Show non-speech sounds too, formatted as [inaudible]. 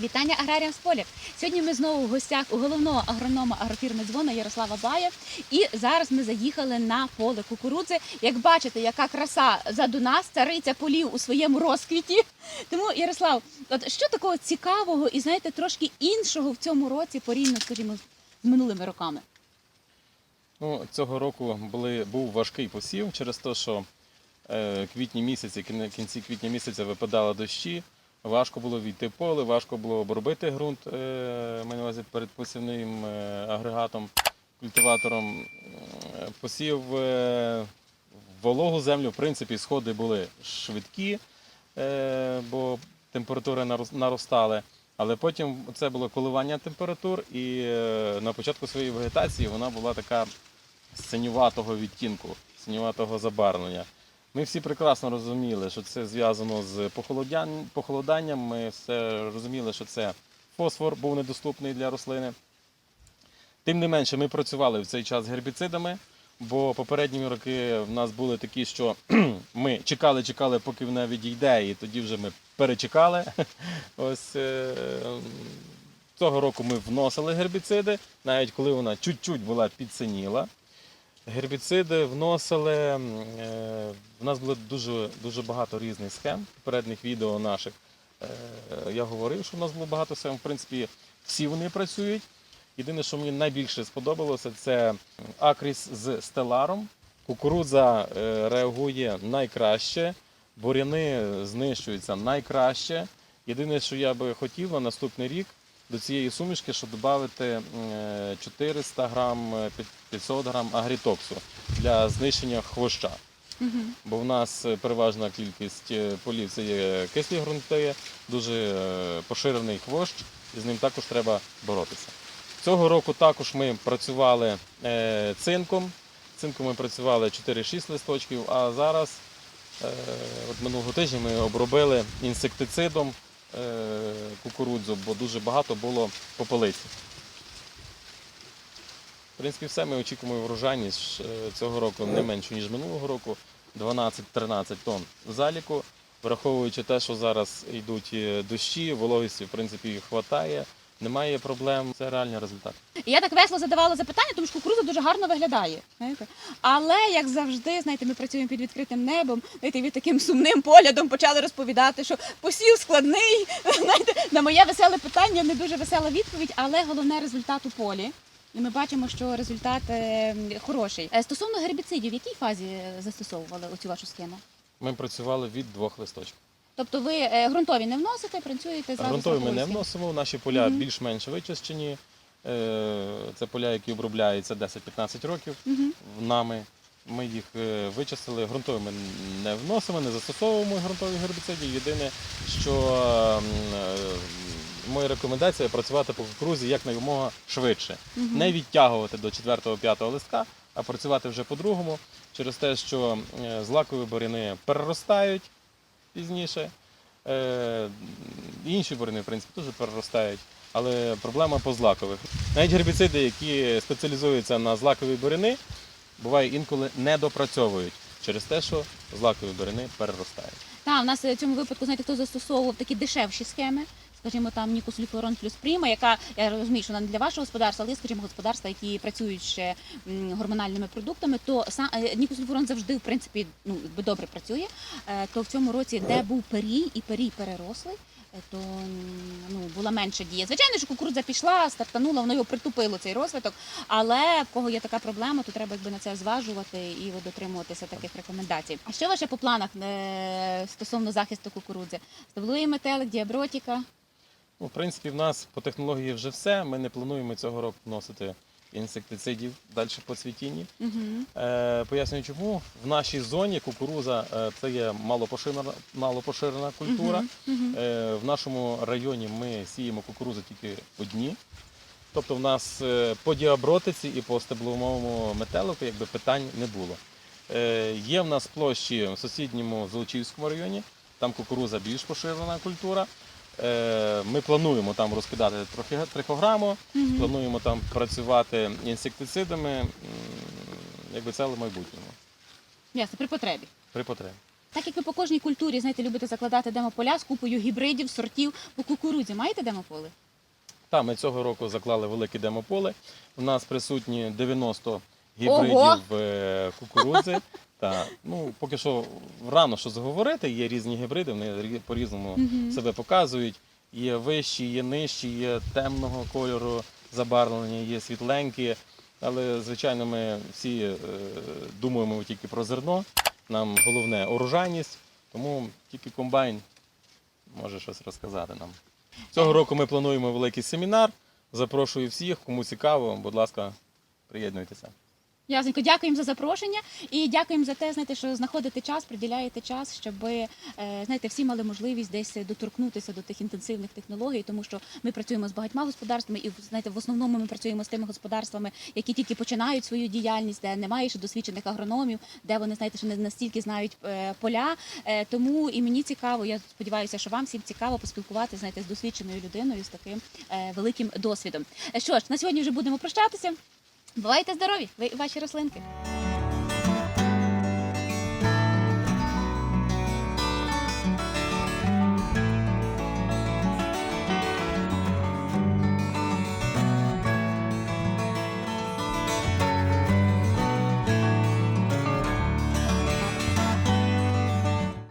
Вітання аграріям з поля. Сьогодні ми знову в гостях у головного агронома агрофірми дзвона Ярослава Бая. І зараз ми заїхали на поле кукурудзи. Як бачите, яка краса заду нас, цариця полів у своєму розквіті. Тому, Ярослав, от що такого цікавого і знаєте, трошки іншого в цьому році порівняно, скажімо, з минулими роками? Ну, цього року були, був важкий посів через те, що е, квітні місяці, кінці квітня місяця випадали дощі. Важко було війти поле, важко було обробити ґрунт, е, увазі перед посівним е, агрегатом, культиватором. Е, Посів вологу землю, в принципі, сходи були швидкі, бо температури наростали. Але потім це було коливання температур, і на початку своєї вегетації вона була така синюватого відтінку, синюватого забарвлення. Ми всі прекрасно розуміли, що це зв'язано з похолоданням. Ми все розуміли, що це фосфор був недоступний для рослини. Тим не менше, ми працювали в цей час з гербіцидами, бо попередні роки в нас були такі, що [clears throat] ми чекали, чекали, поки вона відійде, і тоді вже ми перечекали. [laughs] Ось е, цього року ми вносили гербіциди, навіть коли вона чуть-чуть була підсиніла. Гербіциди вносили. м, е, нас було дуже, дуже багато різних схем. В попередніх відео наших е, я говорив, що в нас було багато схем. В принципі, всі вони працюють. Єдине, що мені найбільше сподобалося, це акріс з стеларом. Кукурудза е, реагує найкраще, буряни знищуються найкраще. Єдине, що я би хотів на наступний рік до цієї сумішки, щоб додати е, 400 грам, е, 500 грам агрітоксу для знищення хвоща. Бо в нас е, переважна кількість е, полів це є кислі ґрунти, дуже е, поширений хвощ, і з ним також треба боротися. Цього року також ми працювали е, цинком. Цинком ми працювали 4-6 листочків, а зараз, е, от минулого тижня, ми обробили інсектицидом е, кукурудзу, бо дуже багато було попелиці. В принципі, все ми очікуємо врожайність е, цього року не менше, ніж минулого року. 12-13 тонн заліку. Враховуючи те, що зараз йдуть е, дощі, вологості в принципі вистачає, немає проблем. Це реальний результат. Я так весело задавала запитання, тому що кукурудза дуже гарно виглядає. Знаєте? Але як завжди, знаєте, ми працюємо під відкритим небом. Знаєте, ви таким сумним поглядом почали розповідати, що посів складний. [laughs] Знаєте, на моє веселе питання не дуже весела відповідь, але головне результат у полі. І ми бачимо, що результат е, хороший. Е, Стосовно гербіцидів, в якій фазі е, застосовували оцю вашу схему? Ми працювали від двох листочків. Тобто ви е, ґрунтові не вносите, працюєте зразу Грунтові ми не вносимо, наші поля Мгм. більш-менш вичищені. Е, Це поля, які обробляються 10-15 років Мгм. нами. Ми їх е, вичистили. Ґрунтові ми не вносимо, не застосовуємо ґрунтові гербіциди. Єдине, що моя рекомендація працювати по кукурузі якнаймога швидше. Мгм. Не відтягувати до 4-5 листка, а працювати вже по-другому, через те, що злакові буряни переростають пізніше. Е, Інші бурини, в принципі, теж переростають. Але проблема по злакових. Навіть гербіциди, які спеціалізуються на злакові бурини, буває інколи не допрацьовують через те, що злакові бурини переростають. Так, у нас е, в цьому випадку, знаєте, хто застосовував такі дешевші схеми. Скажімо, там Нікусульфлорон плюс Пріма, яка я розумію, що вона не для вашого господарства, але скажімо, господарства, які працюють ще гормональними продуктами, то сам е, завжди, в принципі, ну добре працює. Е, То в цьому році, де був перій і перій переросли, е, то ну була менша дія. Звичайно, що кукурудза пішла, стартанула, воно його притупило цей розвиток. Але в кого є така проблема, то треба якби на це зважувати і от дотримуватися таких рекомендацій. А що ваше по планах стосовно захисту кукурудзи? Стеблує метелик, діабротіка. Ну, в принципі, в нас по технології вже все. Ми не плануємо цього року вносити інсектицидів далі по цвітінні. Угу. Е, пояснюю, чому в нашій зоні кукуруза е, це є малопоширена, малопоширена культура. Е, В нашому районі ми сіємо кукурудзу тільки одні. Тобто в нас е, по діабротиці і по стебловому метелику якби питань не було. Е, Є в нас площі в сусідньому Золочівському районі, там кукуруза більш поширена культура. Е, Ми плануємо там розкидати трихограму, плануємо там працювати інсектицидами, якби це в майбутньому Ясно, при потребі. при потребі. Так як ви по кожній культурі, знаєте, любите закладати демополя з купою гібридів, сортів по кукурудзі. Маєте демополе? Та ми цього року заклали велике демополе. У нас присутні 90 гібридів Ого! е, кукурудзи. Та ну поки що рано що заговорити. Є різні гібриди, вони рі- по-різному Мгм. себе показують. Є вищі, є нижчі, є темного кольору забарвлення, є світленькі. Але звичайно, ми всі е, думаємо тільки про зерно. Нам головне урожайність, тому тільки комбайн може щось розказати нам. Цього року ми плануємо великий семінар. Запрошую всіх, кому цікаво, будь ласка, приєднуйтеся. Ясненько, дякуємо за запрошення і дякуємо за те, знаєте, що знаходите час, приділяєте час, щоб е, знаєте, всі мали можливість десь доторкнутися до тих інтенсивних технологій, тому що ми працюємо з багатьма господарствами, і знаєте, в основному ми працюємо з тими господарствами, які тільки починають свою діяльність, де немає ще досвідчених агрономів, де вони знаєте, що не настільки знають е, поля. Е, Тому і мені цікаво. Я сподіваюся, що вам всім цікаво поспілкуватися знаєте, з досвідченою людиною з таким великим досвідом. Що ж, на сьогодні вже будемо прощатися. Бувайте здорові, ви і ваші рослинки.